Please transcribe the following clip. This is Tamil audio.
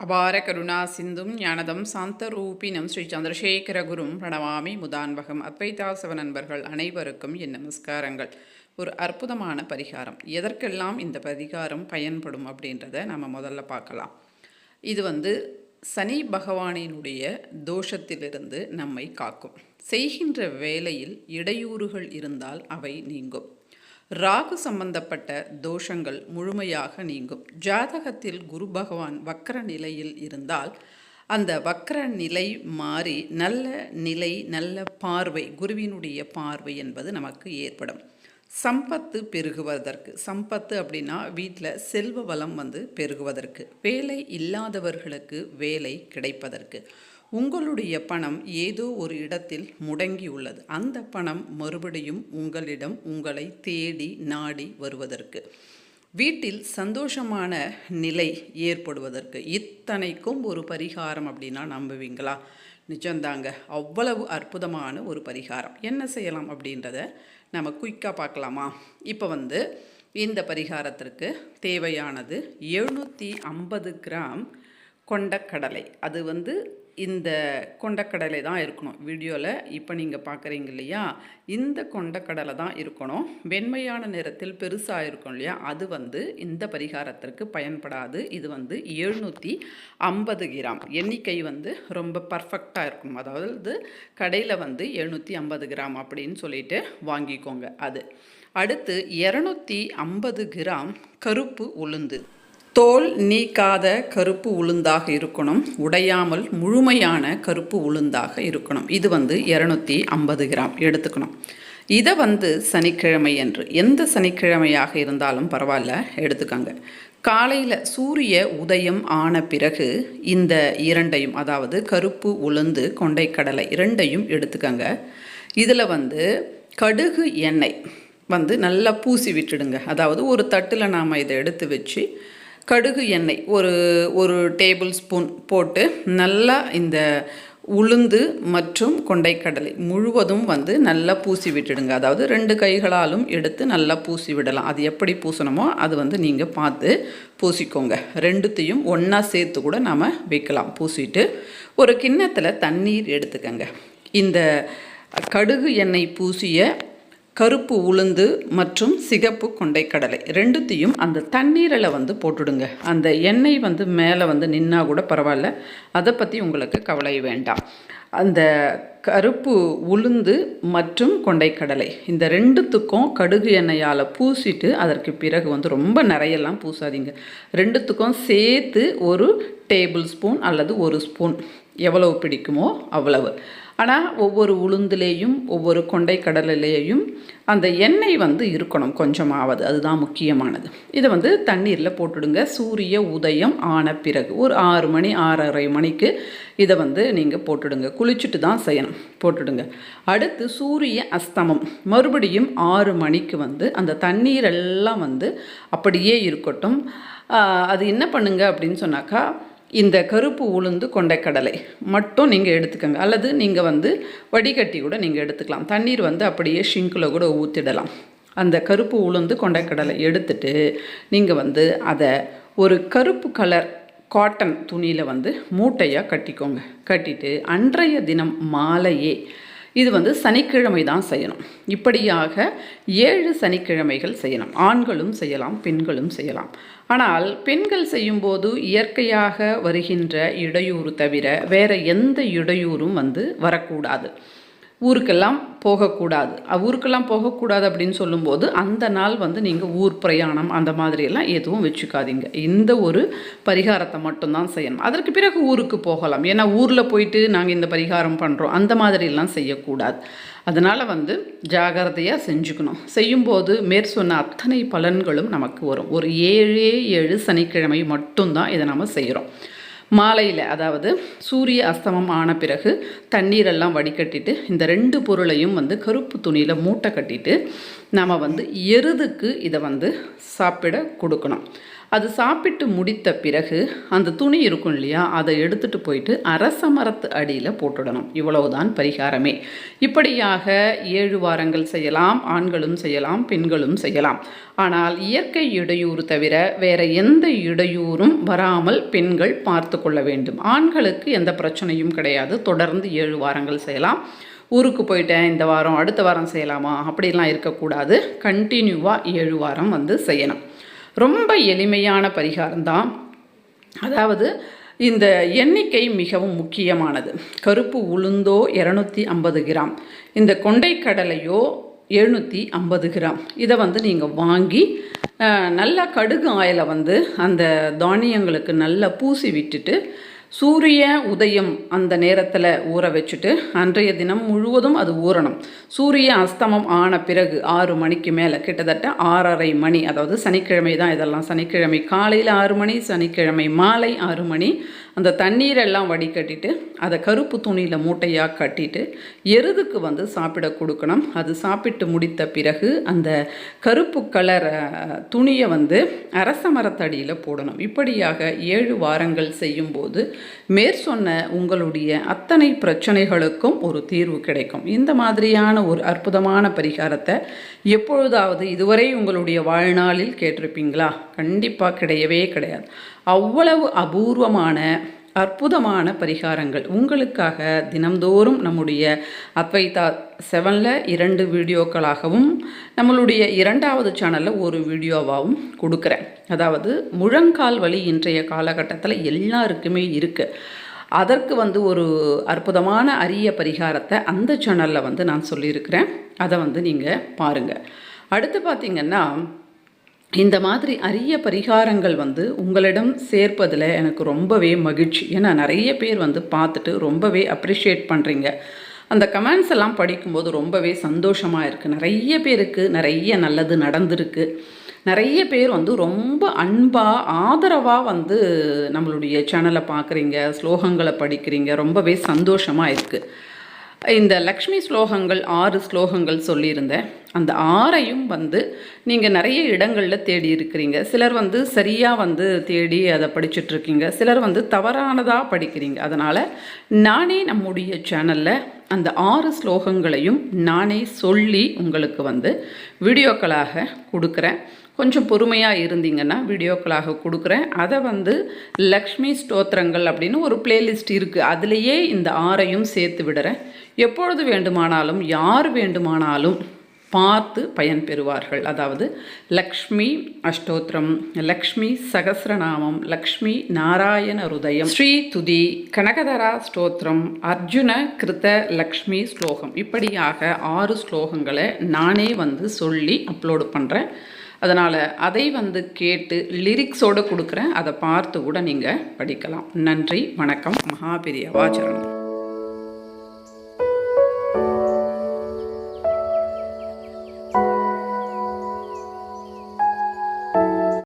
அபார கருணா சிந்தும் ஞானதம் சாந்தரூபினம் ஸ்ரீ சந்திரசேகரகுரும் பிரணவாமி முதான்வகம் அத்வைதாசவ நண்பர்கள் அனைவருக்கும் என் நமஸ்காரங்கள். ஒரு அற்புதமான பரிகாரம். எதற்கெல்லாம் இந்த பரிகாரம் பயன்படும் அப்படின்றத நம்ம முதல்ல பார்க்கலாம். இது வந்து சனி பகவானினுடைய தோஷத்திலிருந்து நம்மை காக்கும். செய்கின்ற வேலையில் இடையூறுகள் இருந்தால் அவை நீங்கும். ராகு சம்பந்தப்பட்ட தோஷங்கள் முழுமையாக நீங்கும். ஜாதகத்தில் குரு பகவான் வக்கர நிலையில் இருந்தால் அந்த வக்கர நிலை மாறி நல்ல நிலை நல்ல பார்வை குருவினுடைய பார்வை என்பது நமக்கு ஏற்படும். சம்பத்து பெருகுவதற்கு சம்பத்து அப்படின்னா வீட்டில் செல்வ வளம் வந்து பெருகுவதற்கு வேலை இல்லாதவர்களுக்கு வேலை கிடைப்பதற்கு. உங்களுடைய பணம் ஏதோ ஒரு இடத்தில் முடங்கியுள்ளது. அந்த பணம் மறுபடியும் உங்களிடம் உங்களை தேடி நாடி வருவதற்கு வீட்டில் சந்தோஷமான நிலை ஏற்படுவதற்கு இத்தனைக்கும் ஒரு பரிகாரம் அப்படின்னா நம்புவீங்களா? நிஜம்தாங்க அவ்வளவு அற்புதமான ஒரு பரிகாரம். என்ன செய்யலாம் அப்படின்றத நம்ம குயிக்காக பார்க்கலாமா? இப்போ வந்து இந்த பரிகாரத்திற்கு தேவையானது எழுநூற்றி ஐம்பது கிராம் கொண்டக்கடலை அது வந்து இந்த கொண்டக்கடலை தான் இருக்கணும் வீடியோவில் இப்போ நீங்கள் பார்க்குறீங்க இல்லையா? இந்த கொண்டக்கடலை தான் இருக்கணும். வெண்மையான நிறத்தில் பெருசாக இருக்கும் இல்லையா? அது வந்து இந்த பரிகாரத்திற்கு பயன்படாது. இது வந்து எழுநூற்றி ஐம்பது கிராம். எண்ணிக்கை வந்து ரொம்ப பர்ஃபெக்டாக இருக்கும். அதாவது கடையில் வந்து எழுநூற்றி ஐம்பது கிராம் அப்படின்னு சொல்லிட்டு வாங்கிக்கோங்க அது. அடுத்து இரநூத்தி ஐம்பது கிராம் கருப்பு உளுந்து. தோல் நீக்காத கருப்பு உளுந்தாக இருக்கணும். உடையாமல் முழுமையான கருப்பு உளுந்தாக இருக்கணும். இது வந்து இரநூத்தி ஐம்பது கிராம். எடுத்துக்கணும். இதை வந்து சனிக்கிழமை என்று. எந்த சனிக்கிழமையாக இருந்தாலும் பரவாயில்ல. எடுத்துக்கோங்க. காலையில் சூரிய உதயம் ஆன பிறகு இந்த இரண்டையும் அதாவது கருப்பு உளுந்து கொண்டைக்கடலை இரண்டையும் எடுத்துக்கோங்க. இதில் வந்து கடுகு எண்ணெய் வந்து நல்லா பூசி விட்டுடுங்க. அதாவது ஒரு தட்டில் நாம் இதை எடுத்து வச்சு கடுகு எண்ணெய் ஒரு ஒரு டேபிள் ஸ்பூன் போட்டு நல்லா இந்த உளுந்து மற்றும் கொண்டைக்கடலை முழுவதும் வந்து நல்லா பூசி விட்டுடுங்க. அதாவது ரெண்டு கைகளாலும் எடுத்து நல்லா பூசி விடலாம். அது எப்படி பூசணுமோ அது வந்து நீங்கள் பார்த்து பூசிக்கோங்க. ரெண்டுத்தையும் ஒன்றா சேர்த்து கூட நாம் வைக்கலாம். பூசிட்டு ஒரு கிண்ணத்தில் தண்ணீர் எடுத்துக்கங்க. இந்த கடுகு எண்ணெய் பூசிய கருப்பு உளுந்து மற்றும் சிகப்பு கொண்டைக்கடலை ரெண்டுத்தையும் அந்த தண்ணீரில் வந்து போட்டுடுங்க. அந்த எண்ணெய் வந்து மேலே வந்து நின்னா கூட பரவாயில்ல. அதை பற்றி உங்களுக்கு கவலை வேண்டாம். அந்த கருப்பு உளுந்து மற்றும் கொண்டைக்கடலை இந்த ரெண்டுத்துக்கும் கடுகு எண்ணெயால் பூசிட்டு அதற்கு பிறகு வந்து ரொம்ப நிறையெல்லாம் பூசாதீங்க. ரெண்டுத்துக்கும் சேர்த்து ஒரு டேபிள் ஸ்பூன் அல்லது ஒரு ஸ்பூன். எவ்வளவு பிடிக்குமோ அவ்வளவு. ஆனால் ஒவ்வொரு உளுந்துலேயும் ஒவ்வொரு கொண்டை கடலையிலேயும் அந்த எண்ணெய் வந்து இருக்கணும் கொஞ்சமாவது. அதுதான் முக்கியமானது. இதை வந்து தண்ணீரில் போட்டுடுங்க. சூரிய உதயம் ஆன பிறகு ஒரு ஆறு மணி ஆறரை மணிக்கு இதை வந்து நீங்கள் போட்டுடுங்க. குளிச்சுட்டு தான் செய்யணும். போட்டுடுங்க. அடுத்து சூரிய அஸ்தமம். மறுபடியும் ஆறு மணிக்கு வந்து அந்த தண்ணீரெல்லாம் வந்து அப்படியே இருக்கட்டும். அது என்ன பண்ணுங்க அப்படின்னு சொன்னாக்கா இந்த கருப்பு உளுந்து கொண்டைக்கடலை மட்டும் நீங்கள் எடுத்துக்கோங்க. அல்லது நீங்கள் வந்து வடிகட்டி கூட நீங்கள் எடுத்துக்கலாம். தண்ணீர் வந்து அப்படியே ஷிங்கில் கூட ஊற்றிடலாம் அந்த கருப்பு உளுந்து கொண்டைக்கடலை எடுத்துட்டு நீங்கள் வந்து அதை ஒரு கருப்பு கலர் காட்டன் துணியில் வந்து மூட்டையாக கட்டிக்கோங்க. கட்டிட்டு அன்றைய தினம் மாலையே இது வந்து சனிக்கிழமை தான் செய்யணும். இப்படியாக ஏழு சனிக்கிழமைகள் செய்யலாம் ஆண்களும் செய்யலாம் பெண்களும் செய்யலாம். ஆனால் பெண்கள் செய்யும்போது இயற்கையாக வருகின்ற இடையூறு தவிர வேறு எந்த இடையூறும் வந்து வரக்கூடாது. ஊருக்கெல்லாம் போகக்கூடாது. ஊருக்கெல்லாம் போகக்கூடாது அப்படின்னு சொல்லும்போது அந்த நாள் வந்து நீங்கள் ஊர் பிரயாணம் அந்த மாதிரியெல்லாம் எதுவும் வச்சுக்காதீங்க. இந்த ஒரு பரிகாரத்தை மட்டும்தான் செய்யணும். அதற்கு பிறகு ஊருக்கு போகலாம். ஏன்னா ஊரில் போயிட்டு நாங்கள் இந்த பரிகாரம் பண்ணுறோம் அந்த மாதிரிலாம் செய்யக்கூடாது. அதனால் வந்து ஜாகிரதையாக செஞ்சுக்கணும். செய்யும்போது மேற் சொன்ன அத்தனை பலன்களும் நமக்கு வரும். ஒரு ஏழே ஏழு சனிக்கிழமை மட்டும்தான் இதை நம்ம செய்கிறோம் மாலையில் அதாவது சூரிய அஸ்தமம் ஆன பிறகு தண்ணீரெல்லாம் வடிகட்டிட்டு இந்த ரெண்டு பொருளையும் வந்து கருப்பு துணியில் மூட்டை கட்டிட்டு நம்ம வந்து எருதுக்கு இதை வந்து சாப்பிட கொடுக்கணும். அது சாப்பிட்டு முடித்த பிறகு அந்த துணி இருக்கும் இல்லையா அதை எடுத்துட்டு போயிட்டு அரச மரத்து அடியில் போட்டுடணும். இவ்வளவுதான் பரிகாரமே. இப்படியாக ஏழு வாரங்கள் செய்யலாம் ஆண்களும் செய்யலாம் பெண்களும் செய்யலாம். ஆனால் இயற்கை இடையூறு தவிர வேற எந்த இடையூறும் வராமல் பெண்கள் பார்த்து கொள்ள வேண்டும். ஆண்களுக்கு எந்த பிரச்சனையும் கிடையாது. தொடர்ந்து ஏழு வாரங்கள் செய்யலாம். ஊருக்கு போயிட்டேன் இந்த வாரம் அடுத்த வாரம் செய்யலாமா? அப்படிலாம் இருக்கக்கூடாது. கண்டினியூவாக ஏழு வாரம் வந்து செய்யணும். ரொம்ப எளிமையான பரிகாரம்தான். அதாவது இந்த எண்ணிக்கை மிகவும் முக்கியமானது. கருப்பு உளுந்தோ இரநூத்தி ஐம்பது கிராம். இந்த கொண்டைக்கடலையோ எழுநூற்றி ஐம்பது கிராம். இதை வந்து நீங்கள் வாங்கி நல்லா கடுகு ஆயிலை வந்து அந்த தானியங்களுக்கு நல்லா பூசி விட்டுட்டு சூரிய உதயம் அந்த நேரத்தில் ஊற வச்சுட்டு அன்றைய தினம் முழுவதும் அது ஊறணும். சூரிய அஸ்தமம் ஆன பிறகு ஆறு மணிக்கு மேலே கிட்டத்தட்ட ஆறரை மணி அதாவது சனிக்கிழமை தான் இதெல்லாம். சனிக்கிழமை காலையில் ஆறு மணி சனிக்கிழமை மாலை ஆறு மணி அந்த தண்ணீரெல்லாம் வடிகட்டிட்டு அதை கருப்பு துணியில் மூட்டையாக கட்டிட்டு எருதுக்கு வந்து சாப்பிட கொடுக்கணும். அது சாப்பிட்டு முடித்த பிறகு அந்த கருப்பு கலர் துணியை வந்து அரச மரத்தடியில் போடணும். இப்படியாக ஏழு வாரங்கள் செய்யும்போது மேற்சொன்ன உங்களுடைய அத்தனை பிரச்சனைகளுக்கும் ஒரு தீர்வு கிடைக்கும். இந்த மாதிரியான ஒரு அற்புதமான பரிகாரத்தை எப்பொழுதாவது இதுவரை உங்களுடைய வாழ்நாளில் கேட்டிருப்பீங்களா? கண்டிப்பாக கிடையவே கிடையாது. அவ்வளவு அபூர்வமான அற்புதமான பரிகாரங்கள். உங்களுக்காக தினம்தோறும் நம்முடைய அத்வைதா செவனில் இரண்டு வீடியோக்களாகவும் நம்மளுடைய இரண்டாவது சேனலில் ஒரு வீடியோவாகவும் கொடுக்குறேன். அதாவது முழங்கால் வலி இன்றைய காலகட்டத்தில் எல்லாருக்குமே இருக்குது அதற்கு வந்து ஒரு அற்புதமான அரிய பரிகாரத்தை அந்த சேனலில் வந்து நான் சொல்லியிருக்கிறேன். அதை வந்து நீங்கள் பாருங்கள் அடுத்து பார்த்திங்கன்னா இந்த மாதிரி அரிய பரிகாரங்கள் வந்து உங்களிடம் சேர்ப்பதில் எனக்கு ரொம்பவே மகிழ்ச்சி. ஏன்னா நிறைய பேர் வந்து பார்த்துட்டு ரொம்பவே அப்ரிஷியேட் பண்ணுறீங்க அந்த கமெண்ட்ஸ் எல்லாம் படிக்கும்போது ரொம்பவே சந்தோஷமாக இருக்குது நிறைய பேருக்கு நிறைய நல்லது நடந்திருக்கு. நிறைய பேர் வந்து ரொம்ப அன்பாக ஆதரவாக வந்து நம்மளுடைய சேனலை பார்க்குறீங்க ஸ்லோகங்களை படிக்கிறீங்க. ரொம்பவே சந்தோஷமாக இருக்குது இந்த லக்ஷ்மி ஸ்லோகங்கள் ஆறு ஸ்லோகங்கள் சொல்லியிருந்தேன். அந்த ஆறையும் வந்து நீங்கள் நிறைய இடங்களில் தேடி இருக்கிறீங்க. சிலர் வந்து சரியாக வந்து தேடி அதை படிச்சுட்ருக்கீங்க சிலர் வந்து தவறானதாக படிக்கிறீங்க. அதனால் நானே நம்முடைய சேனலில் அந்த ஆறு ஸ்லோகங்களையும் நானே சொல்லி உங்களுக்கு வந்து வீடியோக்களாக கொடுக்குறேன். கொஞ்சம் பொறுமையாக இருந்தீங்கன்னா வீடியோக்களாக கொடுக்குறேன். அதை வந்து லக்ஷ்மி ஸ்தோத்திரங்கள் அப்படின்னு ஒரு பிளேலிஸ்ட் இருக்குது அதுலேயே இந்த ஆறையும் சேர்த்து விடுறேன். எப்பொழுது வேண்டுமானாலும் யார் வேண்டுமானாலும் பார்த்து பயன் பெறுவார்கள். அதாவது லக்ஷ்மி அஷ்டோத்திரம் லக்ஷ்மி சகசிரநாமம் லக்ஷ்மி நாராயண ஹிருதயம் ஸ்ரீ துதி கனகதரா ஸ்தோத்திரம் அர்ஜுன கிருத லக்ஷ்மி ஸ்லோகம். இப்படியாக ஆறு ஸ்லோகங்களை நானே வந்து சொல்லி அப்லோடு பண்ணுறேன் அதனால் அதை வந்து கேட்டு லிரிக்ஸோடு கொடுக்குறேன். அதை பார்த்து கூட நீங்கள் படிக்கலாம். நன்றி வணக்கம். மகாபிரியவாச்சரணம்